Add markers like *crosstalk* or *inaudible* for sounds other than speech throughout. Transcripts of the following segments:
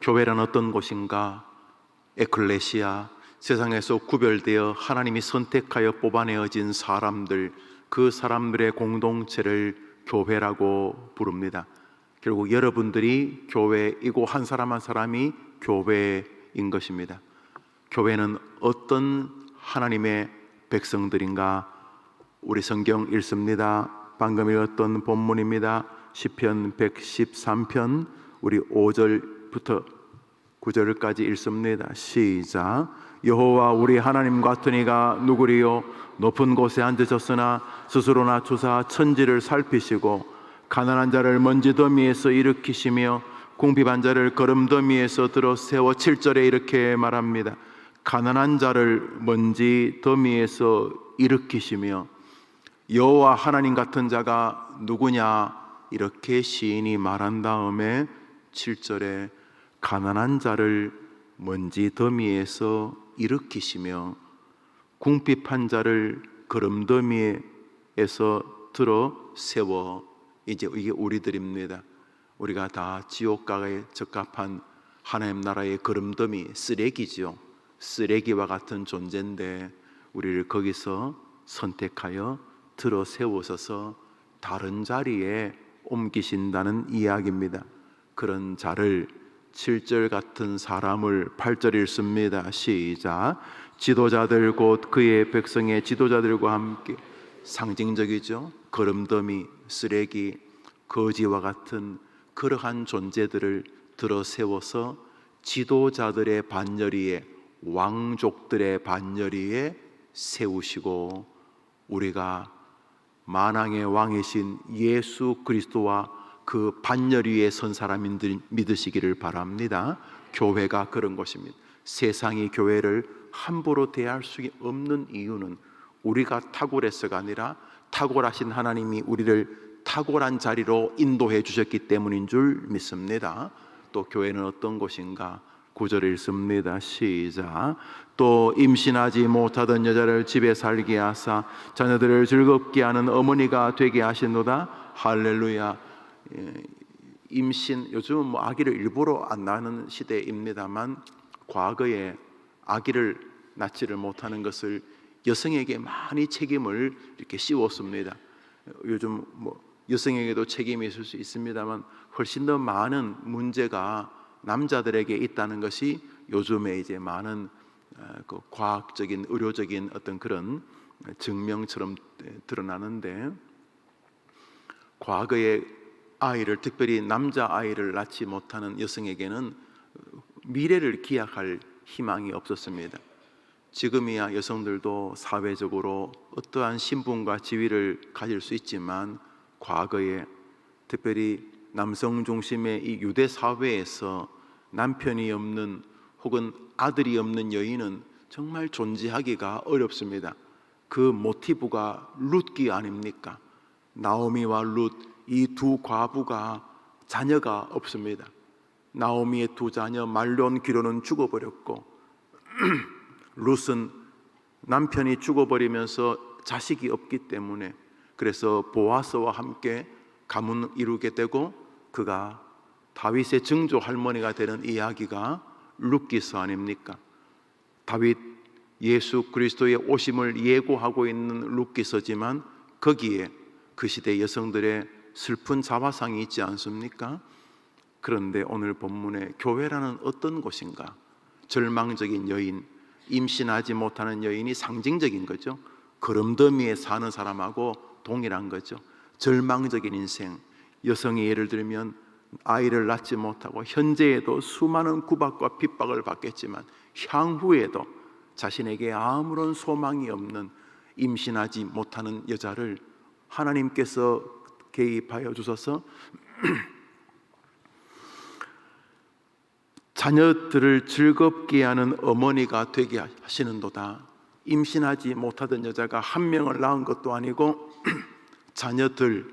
교회란 어떤 곳인가? 에클레시아 세상에서 구별되어 하나님이 선택하여 뽑아내어진 사람들 그 사람들의 공동체를 교회라고 부릅니다. 결국 여러분들이 교회이고 한 사람 한 사람이 교회인 것입니다. 교회는 어떤 하나님의 백성들인가? 우리 성경 읽습니다. 방금 읽었던 본문입니다. 시편 113편 우리 5절 부터 9절까지 읽습니다. 시작. 여호와 우리 하나님 같은 이가 누구리요? 높은 곳에 앉으셨으나 스스로나 주사 천지를 살피시고 가난한 자를 먼지 더미에서 일으키시며 궁핍한 자를 걸음 더미에서 들어 세워 7절에 이렇게 말합니다. 가난한 자를 먼지 더미에서 일으키시며 여호와 하나님 같은 자가 누구냐 이렇게 시인이 말한 다음에 7절에 가난한 자를 먼지 더미에서 일으키시며 궁핍한 자를 걸음 더미에서 들어 세워 이제 이게 우리들입니다. 우리가 다 지옥가에 적합한 하나님 나라의 걸음더미 쓰레기지요. 쓰레기와 같은 존재인데 우리를 거기서 선택하여 들어 세우셔서 다른 자리에 옮기신다는 이야기입니다. 그런 자를 7절 같은 사람을 8절 읽습니다. 시작. 지도자들 곧 그의 백성의 지도자들과 함께 상징적이죠. 걸음더미, 쓰레기, 거지와 같은 그러한 존재들을 들어 세워서 지도자들의 반열위에 왕족들의 반열위에 세우시고 우리가 만왕의 왕이신 예수 그리스도와 그 반열 위에 선 사람인들 믿으시기를 바랍니다. 교회가 그런 것입니다. 세상이 교회를 함부로 대할 수 없는 이유는 우리가 탁월해서가 아니라 탁월하신 하나님이 우리를 탁월한 자리로 인도해 주셨기 때문인 줄 믿습니다. 또 교회는 어떤 곳인가? 구절 읽습니다. 시작. 또 임신하지 못하던 여자를 집에 살게 하사 자녀들을 즐겁게 하는 어머니가 되게 하시노다. 할렐루야. 예, 임신 요즘은 뭐 아기를 일부러 안 낳는 시대입니다만 과거에 아기를 낳지를 못하는 것을 여성에게 많이 책임을 이렇게 씌웠습니다. 요즘 뭐 여성에게도 책임이 있을 수 있습니다만 훨씬 더 많은 문제가 남자들에게 있다는 것이 요즘에 이제 많은 어, 그 과학적인 의료적인 어떤 그런 증명처럼 드러나는데 과거에 아이를 특별히 남자 아이를 낳지 못하는 여성에게는 미래를 기약할 희망이 없었습니다. 지금이야 여성들도 사회적으로 어떠한 신분과 지위를 가질 수 있지만 과거에 특별히 남성 중심의 이 유대 사회에서 남편이 없는 혹은 아들이 없는 여인은 정말 존재하기가 어렵습니다. 그 모티브가 룻기 아닙니까? 나오미와 룻 이 두 과부가 자녀가 없습니다. 나오미의 두 자녀 말론 기로는 죽어버렸고 *clears throat* 룻은 남편이 죽어버리면서 자식이 없기 때문에 그래서 보아스와 함께 가문 이루게 되고 그가 다윗의 증조 할머니가 되는 이야기가 룻기서 아닙니까? 다윗 예수 그리스도의 오심을 예고하고 있는 룻기서지만 거기에 그 시대 여성들의 슬픈 자화상이 있지 않습니까? 그런데 오늘 본문에 교회라는 어떤 곳인가? 절망적인 여인, 임신하지 못하는 여인이 상징적인 거죠. 걸음더미에 사는 사람하고 동일한 거죠. 절망적인 인생. 여성이 예를 들면 아이를 낳지 못하고 현재에도 수많은 구박과 핍박을 받겠지만 향후에도 자신에게 아무런 소망이 없는 임신하지 못하는 여자를 하나님께서 개입하여 주셔서 *clears throat* 자녀들을 즐겁게 하는 어머니가 되게 하시는도다. 임신하지 못하던 여자가 한 명을 낳은 것도 아니고 *clears throat* 자녀들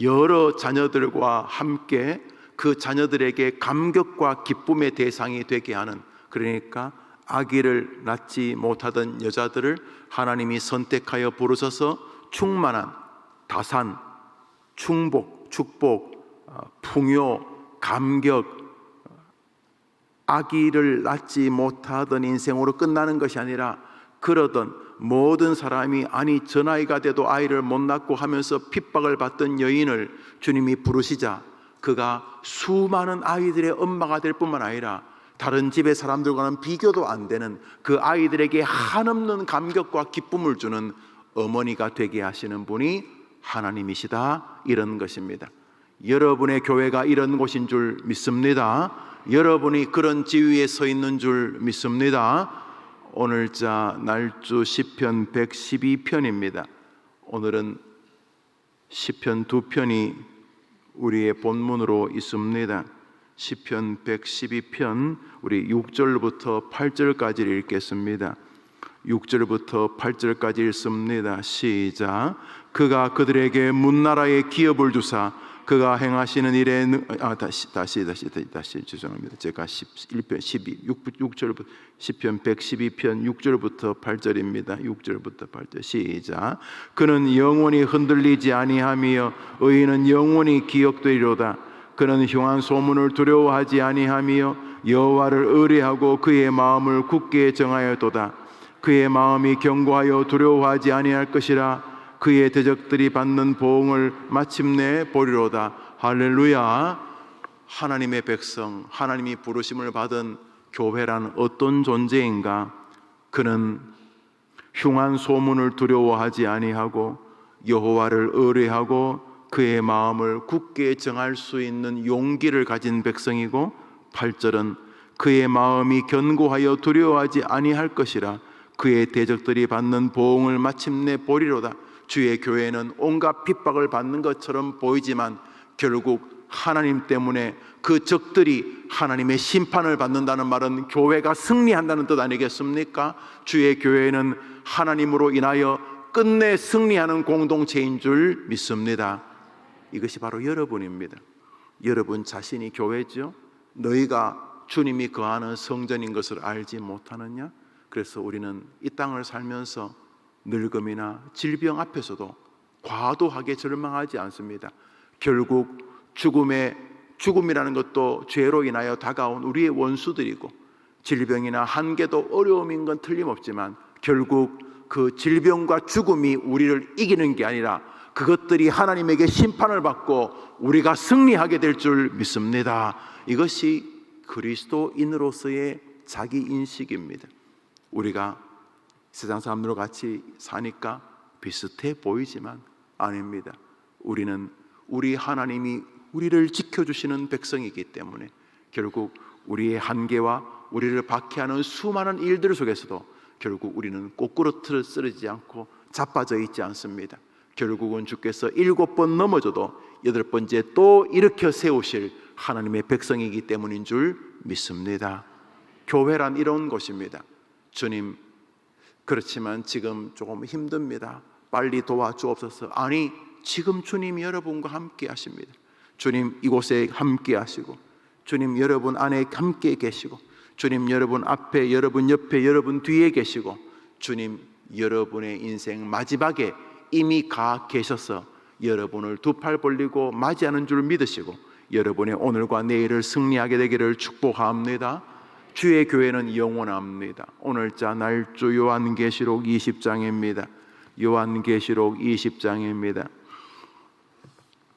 여러 자녀들과 함께 그 자녀들에게 감격과 기쁨의 대상이 되게 하는 그러니까 아기를 낳지 못하던 여자들을 하나님이 선택하여 부르셔서 충만한 다산, 충복, 축복, 어, 풍요, 감격, 아기를 낳지 못하던 인생으로 끝나는 것이 아니라 그러던 모든 사람이 아니 저 나이가 돼도 아이를 못 낳고 하면서 핍박을 받던 여인을 주님이 부르시자 그가 수많은 아이들의 엄마가 될 뿐만 아니라 다른 집의 사람들과는 비교도 안 되는 그 아이들에게 한없는 감격과 기쁨을 주는 어머니가 되게 하시는 분이 하나님이시다 이런 것입니다. 여러분의 교회가 이런 곳인 줄 믿습니다. 여러분이 그런 지위에 서 있는 줄 믿습니다. 오늘자 날주 시편 112편입니다. 오늘은 시편 두 편이 우리의 본문으로 있습니다. 시편 112편 우리 6절부터 8절까지 읽겠습니다. 6절부터 8절까지 읽습니다. 시작. 그가 그들에게 문나라의 기업을 주사 그가 행하시는 일에 능- 아 다시 다시 다시 다시, 죄송합니다. 제가 11편 12 6, 6절부터 10편 112편 6절부터 8절입니다. 6절부터 8절 시작. 그는 영원히 흔들리지 아니하며 의인은 영원히 기억되리로다. 그는 흉한 소문을 두려워하지 아니하며 여호와를 의뢰하고 그의 마음을 굳게 정하여도다. 그의 마음이 견고하여 두려워하지 아니할 것이라 그의 대적들이 받는 보응을 마침내 보리로다. 할렐루야. 하나님의 백성, 하나님이 부르심을 받은 교회란 어떤 존재인가? 그는 흉한 소문을 두려워하지 아니하고 여호와를 의뢰하고 그의 마음을 굳게 정할 수 있는 용기를 가진 백성이고 8절은 그의 마음이 견고하여 두려워하지 아니할 것이라 그의 대적들이 받는 보응을 마침내 보리로다 주의 교회는 온갖 핍박을 받는 것처럼 보이지만 결국 하나님 때문에 그 적들이 하나님의 심판을 받는다는 말은 교회가 승리한다는 뜻 아니겠습니까? 주의 교회는 하나님으로 인하여 끝내 승리하는 공동체인 줄 믿습니다. 이것이 바로 여러분입니다. 여러분 자신이 교회죠. 너희가 주님이 거하는 성전인 것을 알지 못하느냐? 그래서 우리는 이 땅을 살면서 늙음이나 질병 앞에서도 과도하게 절망하지 않습니다. 결국 죽음의 죽음이라는 것도 죄로 인하여 다가온 우리의 원수들이고 질병이나 한계도 어려움인 건 틀림없지만 결국 그 질병과 죽음이 우리를 이기는 게 아니라 그것들이 하나님에게 심판을 받고 우리가 승리하게 될 줄 믿습니다. 이것이 그리스도인으로서의 자기 인식입니다. 우리가 세상 사람들과 같이 사니까 비슷해 보이지만 아닙니다. 우리는 우리 하나님이 우리를 지켜주시는 백성이기 때문에 결국 우리의 한계와 우리를 박해하는 수많은 일들 속에서도 결국 우리는 꼬꾸러틀 쓰러지지 않고 자빠져 있지 않습니다. 결국은 주께서 일곱 번 넘어져도 여덟 번째 또 일으켜 세우실 하나님의 백성이기 때문인 줄 믿습니다. 교회란 이런 곳입니다. 주님, 그렇지만 지금 조금 힘듭니다. 빨리 도와주옵소서. 아니, 지금 주님 여러분과 함께 하십니다. 주님 이곳에 함께 하시고, 주님 여러분 안에 함께 계시고, 주님 여러분 앞에, 여러분 옆에, 여러분 뒤에 계시고, 주님 여러분의 인생 마지막에 이미 가 계셔서 여러분을 두 팔 벌리고 맞이하는 줄 믿으시고, 여러분의 오늘과 내일을 승리하게 되기를 축복합니다. 주의 교회는 영원합니다. 오늘자 날주 요한계시록 20장입니다. 요한계시록 20장입니다.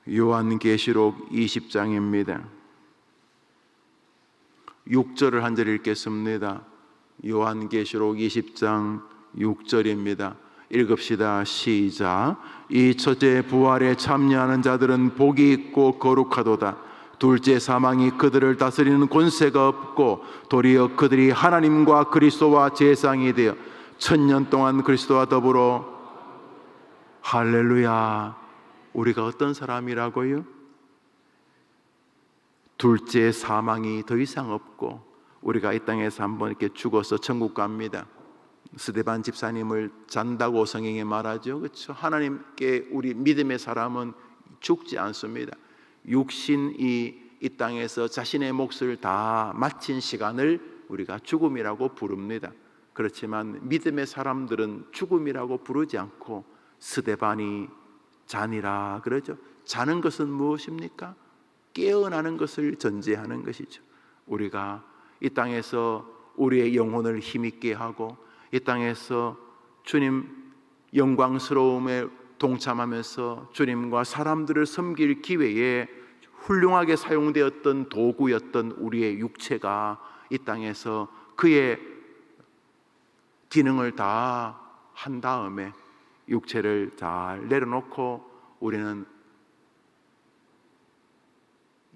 요한계시록 20장입니다. 6절을 한 절 읽겠습니다. 요한계시록 20장 6절입니다. 읽읍시다. 시작. 이 첫째 부활에 참여하는 자들은 복이 있고 거룩하도다. 둘째 사망이 그들을 다스리는 권세가 없고 도리어 그들이 하나님과 그리스도와 제상이 되어 천년 동안 그리스도와 더불어 할렐루야. 우리가 어떤 사람이라고요? 둘째 사망이 더 이상 없고 우리가 이 땅에서 한번 이렇게 죽어서 천국 갑니다. 스데반 집사님을 잔다고 성경에 말하죠. 그렇죠? 하나님께 우리 믿음의 사람은 죽지 않습니다. 육신이 이 땅에서 자신의 몫을 다 마친 시간을 우리가 죽음이라고 부릅니다. 그렇지만 믿음의 사람들은 죽음이라고 부르지 않고 스데반이 잔이라 그러죠. 자는 것은 무엇입니까? 깨어나는 것을 전제하는 것이죠. 우리가 이 땅에서 우리의 영혼을 힘있게 하고 이 땅에서 주님 영광스러움에 동참하면서 주님과 사람들을 섬길 기회에 훌륭하게 사용되었던 도구였던 우리의 육체가 이 땅에서 그의 기능을 다 한 다음에 육체를 잘 내려놓고 우리는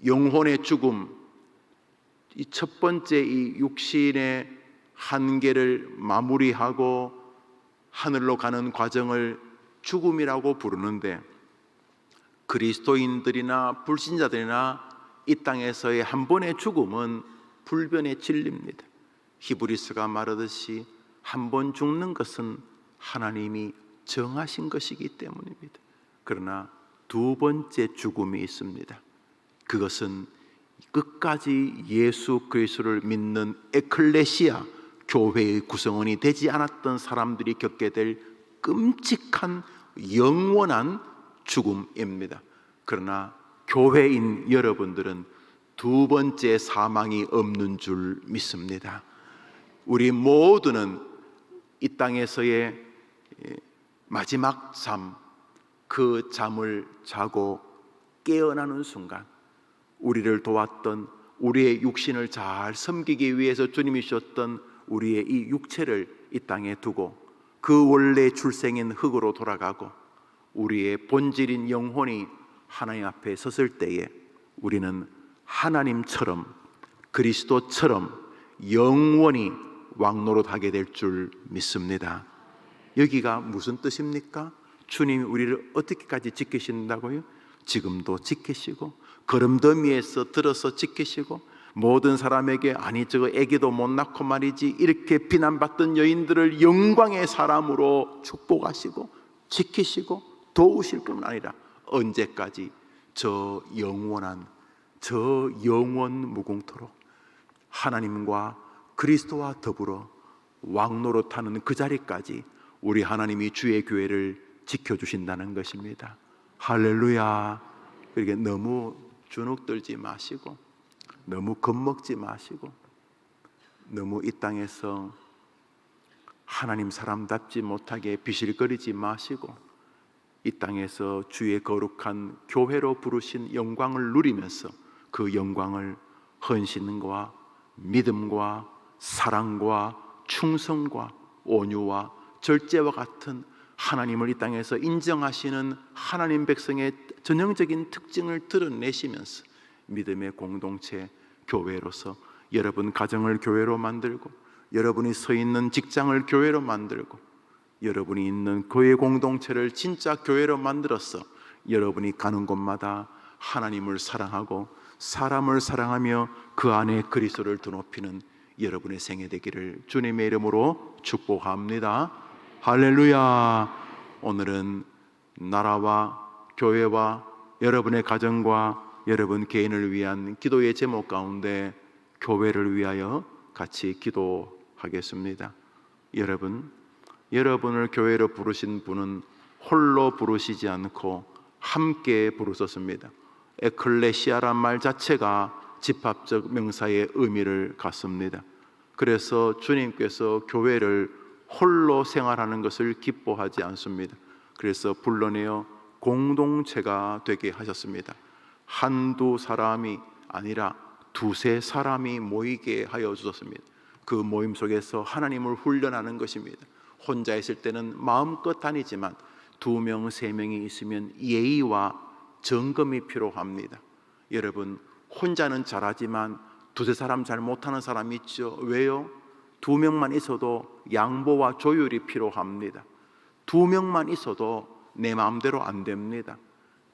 영혼의 죽음, 이 첫 번째 이 육신의 한계를 마무리하고 하늘로 가는 과정을 죽음이라고 부르는데 그리스도인들이나 불신자들이나 이 땅에서의 한 번의 죽음은 불변의 진리입니다. 히브리스가 말하듯이 한 번 죽는 것은 하나님이 정하신 것이기 때문입니다. 그러나 두 번째 죽음이 있습니다. 그것은 끝까지 예수 그리스도를 믿는 에클레시아 교회의 구성원이 되지 않았던 사람들이 겪게 될 끔찍한 영원한 죽음입니다. 그러나 교회인 여러분들은 두 번째 사망이 없는 줄 믿습니다. 우리 모두는 이 땅에서의 예, 마지막 잠, 그 잠을 자고 깨어나는 순간 우리를 도왔던 우리의 육신을 잘 섬기기 위해서 주님이 주셨던 우리의 이 육체를 이 땅에 두고 그 원래 출생인 흙으로 돌아가고 우리의 본질인 영혼이 하나님 앞에 섰을 때에 우리는 하나님처럼 그리스도처럼 영원히 왕노릇하게 될 줄 믿습니다. 여기가 무슨 뜻입니까? 주님이 우리를 어떻게까지 지키신다고요? 지금도 지키시고 걸음더미에서 들어서 지키시고 모든 사람에게 아니 저거 애기도 못 낳고 말이지 이렇게 비난받던 여인들을 영광의 사람으로 축복하시고 지키시고 도우실 뿐 아니라 언제까지 저 영원한 저 영원 무궁토록 하나님과 그리스도와 더불어 왕노릇하는 그 자리까지 우리 하나님이 주의 교회를 지켜 주신다는 것입니다. 할렐루야. 그렇게 너무 주눅 들지 마시고 너무 겁먹지 마시고 너무 이 땅에서 하나님 사람답지 못하게 비실거리지 마시고 이 땅에서 주의 거룩한 교회로 부르신 영광을 누리면서 그 영광을 헌신과 믿음과 사랑과 충성과 온유와 절제와 같은 하나님을 이 땅에서 인정하시는 하나님 백성의 전형적인 특징을 드러내시면서 믿음의 공동체 교회로서 여러분 가정을 교회로 만들고 여러분이 서 있는 직장을 교회로 만들고 여러분이 있는 교회 공동체를 진짜 교회로 만들어서 여러분이 가는 곳마다 하나님을 사랑하고 사람을 사랑하며 그 안에 그리스도를 드높이는 여러분의 생애 되기를 주님의 이름으로 축복합니다. 할렐루야. 오늘은 나라와 교회와 여러분의 가정과 여러분 개인을 위한 기도의 제목 가운데 교회를 위하여 같이 기도하겠습니다. 여러분, 여러분을 교회로 부르신 분은 홀로 부르시지 않고 함께 부르셨습니다. 에클레시아란 말 자체가 집합적 명사의 의미를 갖습니다. 그래서 주님께서 교회를 홀로 생활하는 것을 기뻐하지 않습니다. 그래서 불러내어 공동체가 되게 하셨습니다. 한두 사람이 아니라 두세 사람이 모이게 하여 주셨습니다. 그 모임 속에서 하나님을 훈련하는 것입니다. 혼자 있을 때는 마음껏 다니지만 두 명, 세 명이 있으면 예의와 점검이 필요합니다. 여러분, 혼자는 잘하지만 두세 사람 잘 못하는 사람이 있죠. 왜요? 두 명만 있어도 양보와 조율이 필요합니다. 두 명만 있어도 내 마음대로 안 됩니다.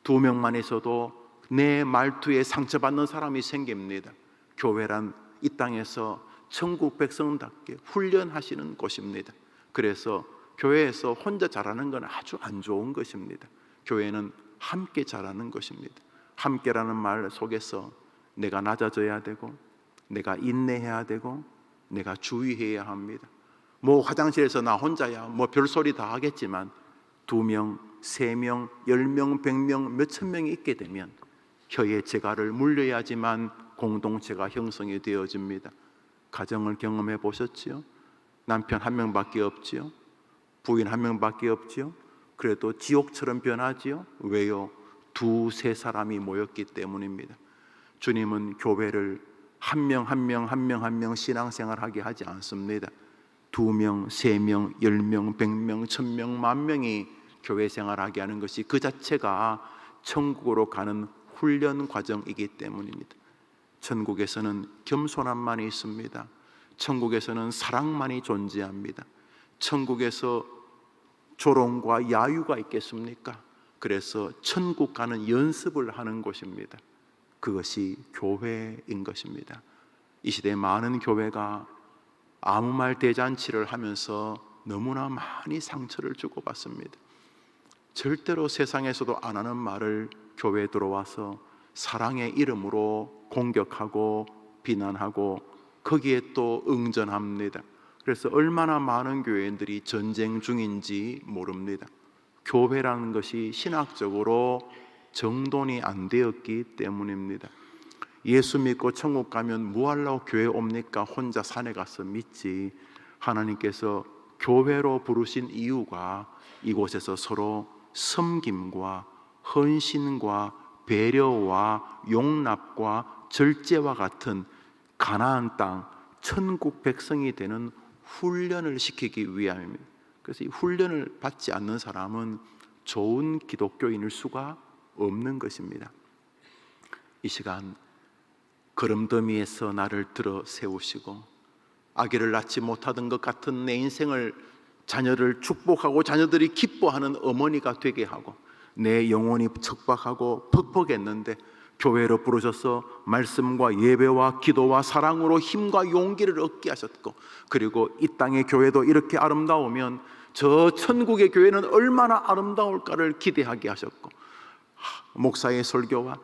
두 명만 있어도 내 말투에 상처받는 사람이 생깁니다. 교회란 이 땅에서 천국 백성답게 훈련하시는 곳입니다. 그래서 교회에서 혼자 잘하는 건 아주 안 좋은 것입니다. 교회는 함께 잘하는 것입니다. 함께라는 말 속에서 내가 낮아져야 되고 내가 인내해야 되고 내가 주의해야 합니다. 뭐 화장실에서 나 혼자야 뭐 별소리 다 하겠지만 두 명, 세 명, 열 명, 백 명, 몇천 명이 있게 되면 혀의 재갈을 물려야지만 공동체가 형성이 되어집니다. 가정을 경험해 보셨지요? 남편 한 명밖에 없지요? 부인 한 명밖에 없지요? 그래도 지옥처럼 변하지요? 왜요? 두세 사람이 모였기 때문입니다. 주님은 교회를 한 명 한 명 한 명 한 명 신앙생활하게 하지 않습니다. 두 명, 세 명, 열 명, 백 명, 천 명, 만 명이 교회 생활하게 하는 것이 그 자체가 천국으로 가는 훈련 과정이기 때문입니다. 천국에서는 겸손함만이 있습니다. 천국에서는 사랑만이 존재합니다. 천국에서 조롱과 야유가 있겠습니까? 그래서 천국 가는 연습을 하는 곳입니다. 그것이 교회인 것입니다. 이 시대 많은 교회가 아무 말 대잔치를 하면서 너무나 많이 상처를 주고받습니다. 절대로 세상에서도 안 하는 말을 교회에 들어와서 사랑의 이름으로 공격하고 비난하고 거기에 또 응전합니다. 그래서 얼마나 많은 교회인들이 전쟁 중인지 모릅니다. 교회라는 것이 신학적으로 정돈이 안 되었기 때문입니다. 예수 믿고 천국 가면 뭐 하려고 교회 옵니까? 혼자 산에 가서 믿지. 하나님께서 교회로 부르신 이유가 이곳에서 서로 섬김과 헌신과 배려와 용납과 절제와 같은 가나안 땅 천국 백성이 되는 훈련을 시키기 위함입니다. 그래서 이 훈련을 받지 않는 사람은 좋은 기독교인일 수가 없는 것입니다. 이 시간 걸음더미에서 나를 들어 세우시고 아기를 낳지 못하던 것 같은 내 인생을 자녀를 축복하고 자녀들이 기뻐하는 어머니가 되게 하고 내 영혼이 척박하고 퍽퍽했는데 교회로 부르셔서 말씀과 예배와 기도와 사랑으로 힘과 용기를 얻게 하셨고 그리고 이 땅의 교회도 이렇게 아름다우면 저 천국의 교회는 얼마나 아름다울까를 기대하게 하셨고 목사의 설교와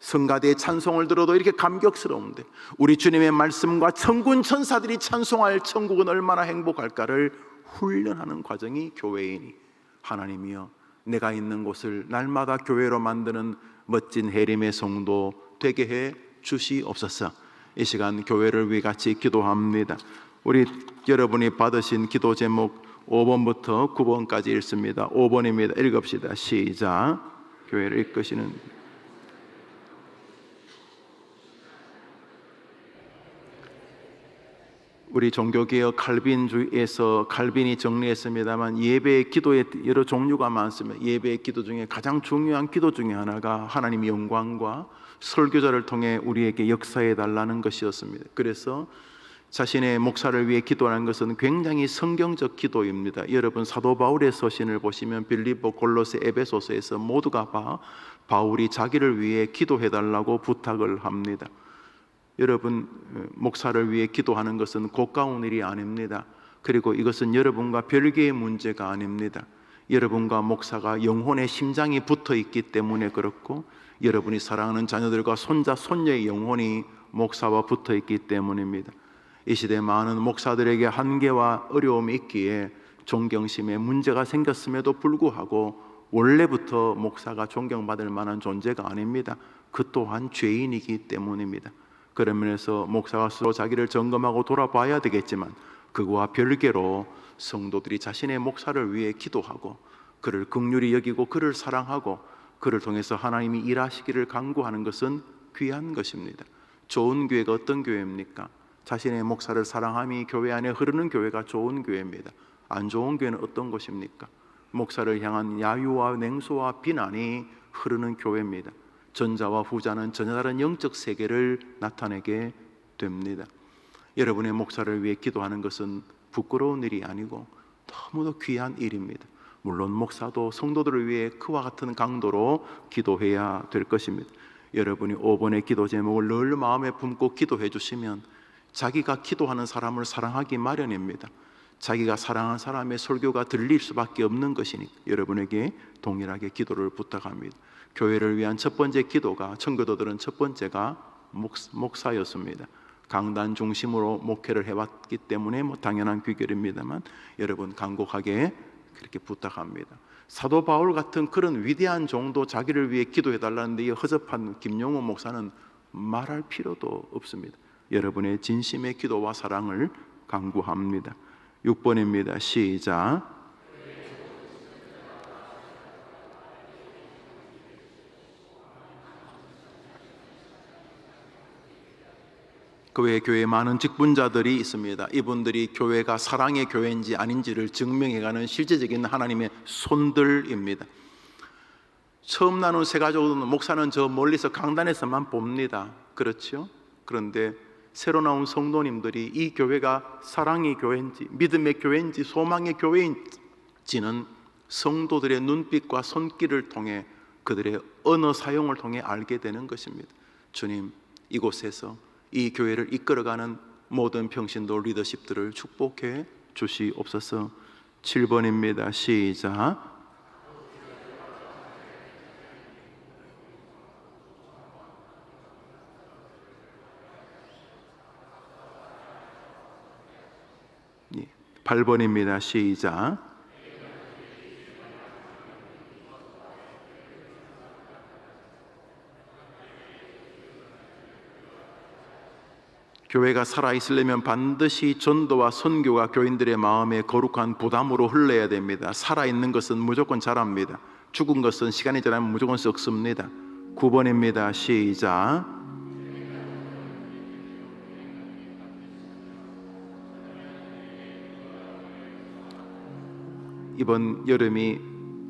성가대의 찬송을 들어도 이렇게 감격스러운데 우리 주님의 말씀과 천군 천사들이 찬송할 천국은 얼마나 행복할까를 훈련하는 과정이 교회이니 하나님이여 내가 있는 곳을 날마다 교회로 만드는 멋진 해림의 성도 되게 해 주시옵소서. 이 시간 교회를 위해 같이 기도합니다. 우리 여러분이 받으신 기도 제목 5번부터 9번까지 읽습니다. 5번입니다. 읽읍시다. 시작. 교회를 이끄시는 우리 종교개혁 칼빈주의에서 칼빈이 정리했습니다만 예배의 기도의 여러 종류가 많습니다. 예배의 기도 중에 가장 중요한 기도 중에 하나가 하나님 영광과 설교자를 통해 우리에게 역사해 달라는 것이었습니다. 그래서 자신의 목사를 위해 기도하는 것은 굉장히 성경적 기도입니다. 여러분 사도 바울의 서신을 보시면 빌립보, 골로새, 에베소서에서 모두가 봐 바울이 자기를 위해 기도해 달라고 부탁을 합니다. 여러분 목사를 위해 기도하는 것은 고가운 일이 아닙니다. 그리고 이것은 여러분과 별개의 문제가 아닙니다. 여러분과 목사가 영혼의 심장이 붙어 있기 때문에 그렇고 여러분이 사랑하는 자녀들과 손자 손녀의 영혼이 목사와 붙어 있기 때문입니다. 이 시대 많은 목사들에게 한계와 어려움이 있기에 존경심에 문제가 생겼음에도 불구하고 원래부터 목사가 존경받을 만한 존재가 아닙니다. 그 또한 죄인이기 때문입니다. 그런 면에서 목사가 스스로 자기를 점검하고 돌아봐야 되겠지만 그거와 별개로 성도들이 자신의 목사를 위해 기도하고 그를 극률히 여기고 그를 사랑하고 그를 통해서 하나님이 일하시기를 간구하는 것은 귀한 것입니다. 좋은 교회가 어떤 교회입니까? 자신의 목사를 사랑함이 교회 안에 흐르는 교회가 좋은 교회입니다. 안 좋은 교회는 어떤 것입니까? 목사를 향한 야유와 냉소와 비난이 흐르는 교회입니다. 전자와 후자는 전혀 다른 영적 세계를 나타내게 됩니다. 여러분의 목사를 위해 기도하는 것은 부끄러운 일이 아니고 너무도 귀한 일입니다. 물론 목사도 성도들을 위해 그와 같은 강도로 기도해야 될 것입니다. 여러분이 5번의 기도 제목을 늘 마음에 품고 기도해 주시면 자기가 기도하는 사람을 사랑하기 마련입니다. 자기가 사랑하는 사람의 설교가 들릴 수밖에 없는 것이니 여러분에게 동일하게 기도를 부탁합니다. 교회를 위한 첫 번째 기도가 청교도들은 첫 번째가 목, 목사였습니다. 강단 중심으로 목회를 해왔기 때문에 뭐 당연한 귀결입니다만 여러분 간곡하게 그렇게 부탁합니다. 사도 바울 같은 그런 위대한 종도 자기를 위해 기도해 달라는데 이 허접한 김용호 목사는 말할 필요도 없습니다. 여러분의 진심의 기도와 사랑을 강구합니다. 6번입니다. 시작. 그 외에 교회에 많은 직분자들이 있습니다. 이분들이 교회가 사랑의 교회인지 아닌지를 증명해가는 실제적인 하나님의 손들입니다. 처음 나눈 새 가족은 목사는 저 멀리서 강단에서만 봅니다. 그렇죠? 그런데 새로 나온 성도님들이 이 교회가 사랑의 교회인지 믿음의 교회인지 소망의 교회인지는 성도들의 눈빛과 손길을 통해 그들의 언어 사용을 통해 알게 되는 것입니다. 주님, 이곳에서 이 교회를 이끌어가는 모든 평신도 리더십들을 축복해 주시옵소서. 7번입니다. 시작. 예, 8번입니다. 시작. 교회가 살아 있으려면 반드시 전도와 선교가 교인들의 마음에 거룩한 부담으로 흘러야 됩니다. 살아 있는 것은 무조건 자랍니다. 죽은 것은 시간이 지나면 무조건 썩습니다. 9번입니다. 시작. 이번 여름이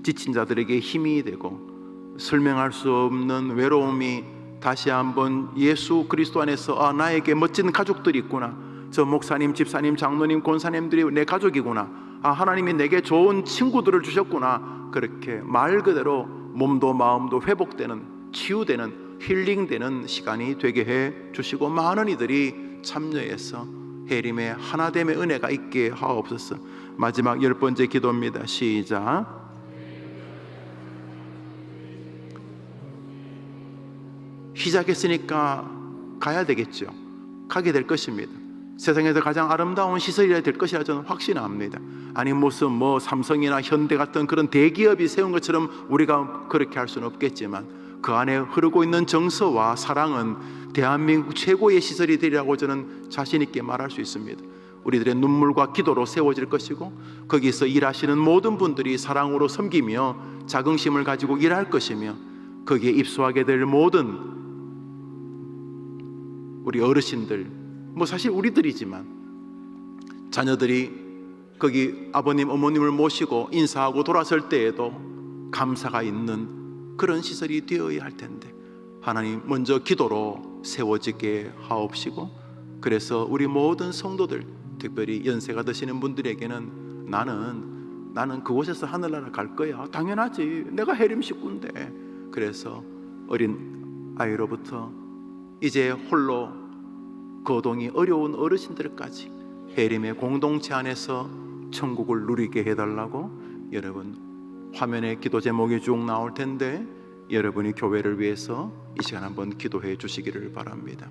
지친 자들에게 힘이 되고 설명할 수 없는 외로움이 다시 한번 예수 그리스도 안에서 아 나에게 멋진 가족들이 있구나. 저 목사님 집사님 장로님 권사님들이 내 가족이구나. 아 하나님이 내게 좋은 친구들을 주셨구나. 그렇게 말 그대로 몸도 마음도 회복되는 치유되는 힐링되는 시간이 되게 해 주시고 많은 이들이 참여해서 해림의 하나됨의 은혜가 있게 하옵소서. 마지막 열 번째 기도입니다. 시작 시작했으니까 가야 되겠죠. 가게 될 것입니다. 세상에서 가장 아름다운 시설이라 될 것이라 저는 확신합니다. 아니 무슨 뭐 삼성이나 현대 같은 그런 대기업이 세운 것처럼 우리가 그렇게 할 수는 없겠지만 그 안에 흐르고 있는 정서와 사랑은 대한민국 최고의 시설이 되리라고 저는 자신 있게 말할 수 있습니다. 우리들의 눈물과 기도로 세워질 것이고 거기서 일하시는 모든 분들이 사랑으로 섬기며 자긍심을 가지고 일할 것이며 거기에 입소하게 될 모든 우리 어르신들 뭐 사실 우리들이지만 자녀들이 거기 아버님 어머님을 모시고 인사하고 돌아설 때에도 감사가 있는 그런 시설이 되어야 할 텐데 하나님 먼저 기도로 세워지게 하옵시고 그래서 우리 모든 성도들 특별히 연세가 드시는 분들에게는 나는 나는 그곳에서 하늘나라 갈 거야. 당연하지. 내가 해림 식구인데. 그래서 어린 아이로부터 이제 홀로 거동이 어려운 어르신들까지 해림의 공동체 안에서 천국을 누리게 해달라고 여러분 화면에 기도 제목이 쭉 나올 텐데 여러분이 교회를 위해서 이 시간 한번 기도해 주시기를 바랍니다.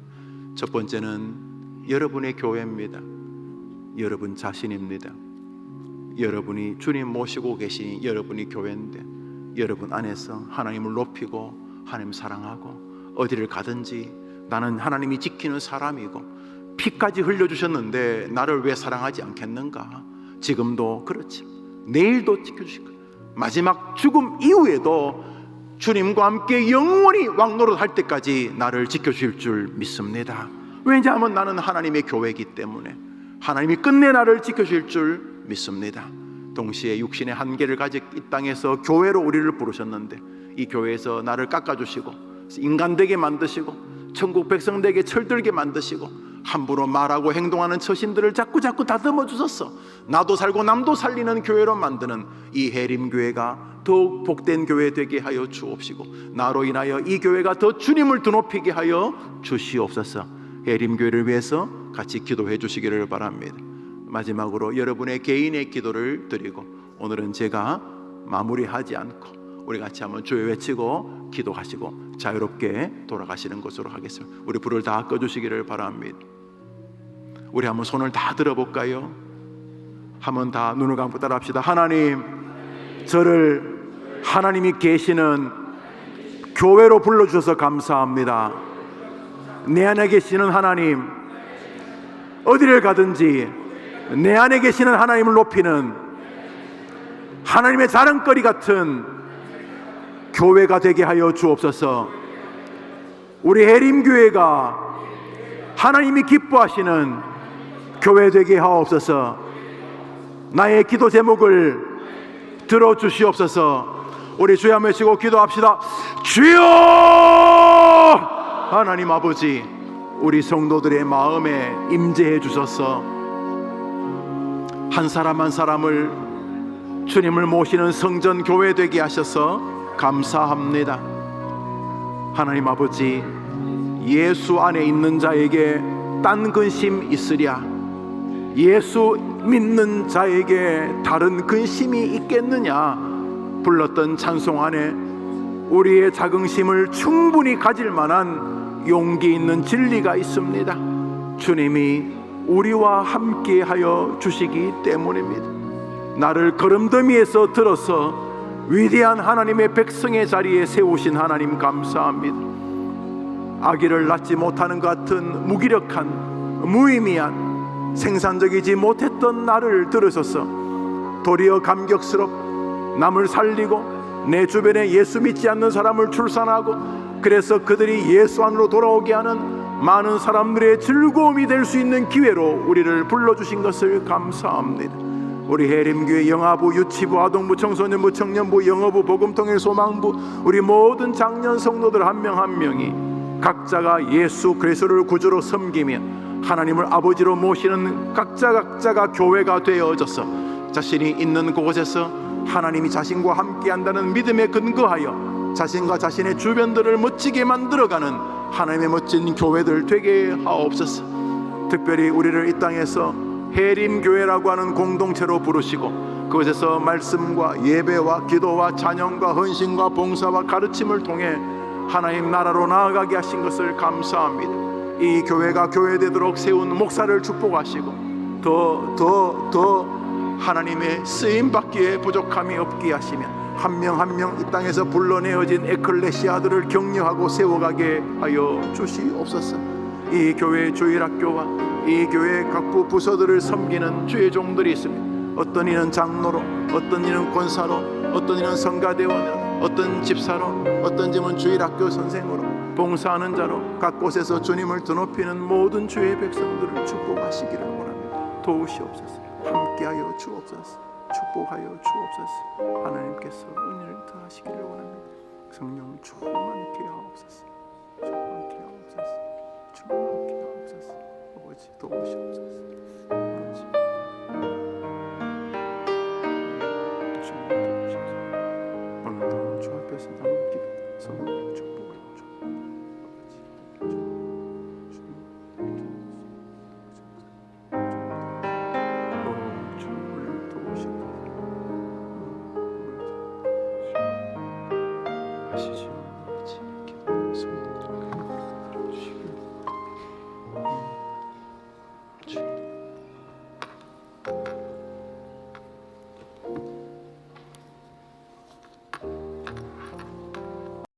첫 번째는 여러분의 교회입니다. 여러분 자신입니다. 여러분이 주님 모시고 계신 여러분이 교회인데 여러분 안에서 하나님을 높이고 하나님 사랑하고 어디를 가든지 나는 하나님이 지키는 사람이고 피까지 흘려주셨는데 나를 왜 사랑하지 않겠는가? 지금도 그렇지. 내일도 지켜주실 거예요. 마지막 죽음 이후에도 주님과 함께 영원히 왕노릇 할 때까지 나를 지켜주실 줄 믿습니다. 왜냐하면 나는 하나님의 교회이기 때문에 하나님이 끝내 나를 지켜주실 줄 믿습니다. 동시에 육신의 한계를 가진 이 땅에서 교회로 우리를 부르셨는데 이 교회에서 나를 깎아주시고 인간되게 만드시고 천국 백성들에게 철들게 만드시고 함부로 말하고 행동하는 처신들을 자꾸 자꾸 다듬어 주셨어. 나도 살고 남도 살리는 교회로 만드는 이 해림 교회가 더욱 복된 교회 되게 하여 주옵시고 나로 인하여 이 교회가 더 주님을 드높이게 하여 주시옵소서. 해림 교회를 위해서 같이 기도해 주시기를 바랍니다. 마지막으로 여러분의 개인의 기도를 드리고 오늘은 제가 마무리하지 않고 우리 같이 한번 주여 외치고 기도하시고 자유롭게 돌아가시는 것으로 하겠습니다. 우리 불을 다 꺼주시기를 바랍니다. 우리 한번 손을 다 들어볼까요? 한번 다 눈을 감고 따라합시다. 하나님, 저를 하나님이 계시는 교회로 불러주셔서 감사합니다. 내 안에 계시는 하나님, 어디를 가든지 내 안에 계시는 하나님을 높이는 하나님의 자랑거리 같은 교회가 되게 하여 주옵소서. 우리 해림교회가 하나님이 기뻐하시는 교회 되게 하옵소서. 나의 기도 제목을 들어 주시옵소서. 우리 주여 외치고 기도합시다. 주여! 하나님 아버지, 우리 성도들의 마음에 임재해 주셔서 한 사람 한 사람을 주님을 모시는 성전 교회 되게 하셔서 감사합니다. 하나님 아버지, 예수 안에 있는 자에게 딴 근심 있으랴. 예수 믿는 자에게 다른 근심이 있겠느냐? 불렀던 찬송 안에 우리의 자긍심을 충분히 가질 만한 용기 있는 진리가 있습니다. 주님이 우리와 함께 하여 주시기 때문입니다. 나를 걸음더미에서 들어서 위대한 하나님의 백성의 자리에 세우신 하나님 감사합니다. 아기를 낳지 못하는 것 같은 무기력한 무의미한 생산적이지 못했던 나를 들으셔서 도리어 감격스럽 남을 살리고 내 주변에 예수 믿지 않는 사람을 출산하고 그래서 그들이 예수 안으로 돌아오게 하는 많은 사람들의 즐거움이 될 수 있는 기회로 우리를 불러주신 것을 감사합니다. 우리 해림교회 영아부, 유치부, 아동부, 청소년부, 청년부, 영어부, 복음통일 소망부 우리 모든 장년 성도들 한명한 명이 각자가 예수 그리스도를 구주로 섬기며 하나님을 아버지로 모시는 각자 각자가 교회가 되어져서 자신이 있는 그곳에서 하나님이 자신과 함께 한다는 믿음에 근거하여 자신과 자신의 주변들을 멋지게 만들어가는 하나님의 멋진 교회들 되게 하옵소서. 특별히 우리를 이 땅에서 해림 교회라고 하는 공동체로 부르시고 그곳에서 말씀과 예배와 기도와 찬양과 헌신과 봉사와 가르침을 통해 하나님 나라로 나아가게 하신 것을 감사합니다. 이 교회가 교회되도록 세운 목사를 축복하시고 더 더 더 하나님의 쓰임 받기에 부족함이 없게 하시며 한 명 한 명 이 땅에서 불러내어진 에클레시아들을 격려하고 세워가게 하여 주시옵소서. 이 교회 주일학교와 이 교회 각부 부서들을 섬기는 주의 종들이 있습니다. 어떤 이는 장로로, 어떤 이는 권사로, 어떤 이는 성가대원으로, 어떤 집사로, 어떤 집은 주일학교 선생으로 봉사하는 자로 각 곳에서 주님을 드높이는 모든 주의 백성들을 축복하시기를 원합니다. 도우시옵소서. 함께하여 주옵소서. 축복하여 주옵소서. 하나님께서 은혜를 더하시기를 원합니다. 성령 충만케 하옵소서. 충만케 하옵소서. 충만케 아버지 도우시옵소서. 아버지. 주님 도우시옵소서. 오늘도 주 앞에서 나온 기도.